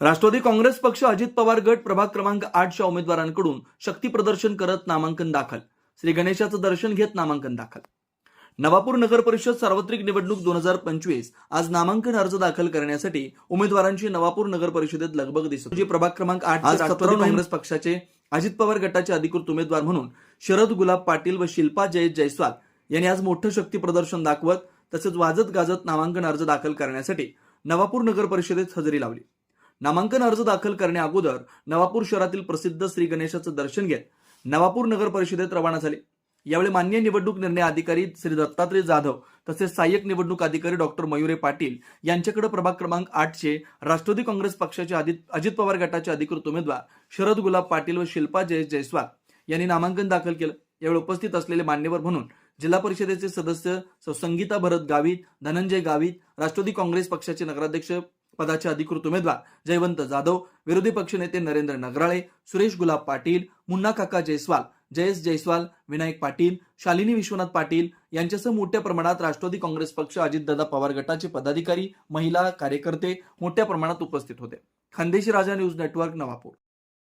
राष्ट्रवादी काँग्रेस पक्ष अजित पवार गट प्रभाग क्रमांक आठच्या उमेदवारांकडून शक्ती प्रदर्शन करत नामांकन दाखल. श्री गणेशाचं दर्शन घेत नामांकन दाखल. नवापूर नगर परिषद सार्वत्रिक निवडणूक दोन हजार पंचवीस आज नामांकन अर्ज दाखल करण्यासाठी उमेदवारांची नवापूर नगर परिषदेत लगबग दिसत होती. प्रभाग क्रमांक आठ आज राष्ट्रवादी काँग्रेस पक्षाचे अजित पवार गटाचे अधिकृत उमेदवार म्हणून शरद गुलाब पाटील व शिल्पा जयेश जयस्वाल यांनी आज मोठं शक्ती प्रदर्शन दाखवत तसेच वाजत गाजत नामांकन अर्ज दाखल करण्यासाठी नवापूर नगर परिषदेत हजेरी लावली. नामांकन अर्ज दाखल करण्या अगोदर नवापूर शहरातील प्रसिद्ध श्री गणेशाचं दर्शन घेत नवापूर नगर परिषदेत रवाना झाले. यावेळी मान्य निवडणूक निर्णय अधिकारी श्री दत्तात्रय जाधव तसेच सहाय्यक निवडणूक अधिकारी डॉक्टर मयुरे पाटील यांच्याकडे प्रभाग क्रमांक आठचे राष्ट्रवादी काँग्रेस पक्षाचे अजित पवार गटाचे अधिकृत उमेदवार शरद गुलाब पाटील व शिल्पा जयेश जयस्वाल यांनी नामांकन दाखल केलं. यावेळी उपस्थित असलेले मान्यवर म्हणून जिल्हा परिषदेचे सदस्य संगीता भरत गावित धनंजय गावित राष्ट्रवादी काँग्रेस पक्षाचे नगराध्यक्ष पदाचे अधिकृत उमेदवार जयवंत जाधव विरोधी पक्षनेते नरेंद्र नगराळे सुरेश गुलाब पाटील मुन्ना काका जयस्वाल जयेश जयस्वाल विनायक पाटील शालिनी विश्वनाथ पाटील यांच्यासह मोठ्या प्रमाणात राष्ट्रवादी काँग्रेस पक्ष अजितदादा पवार गटाचे पदाधिकारी महिला कार्यकर्ते मोठ्या प्रमाणात उपस्थित होते. Khandeshi Raja news network Navapur.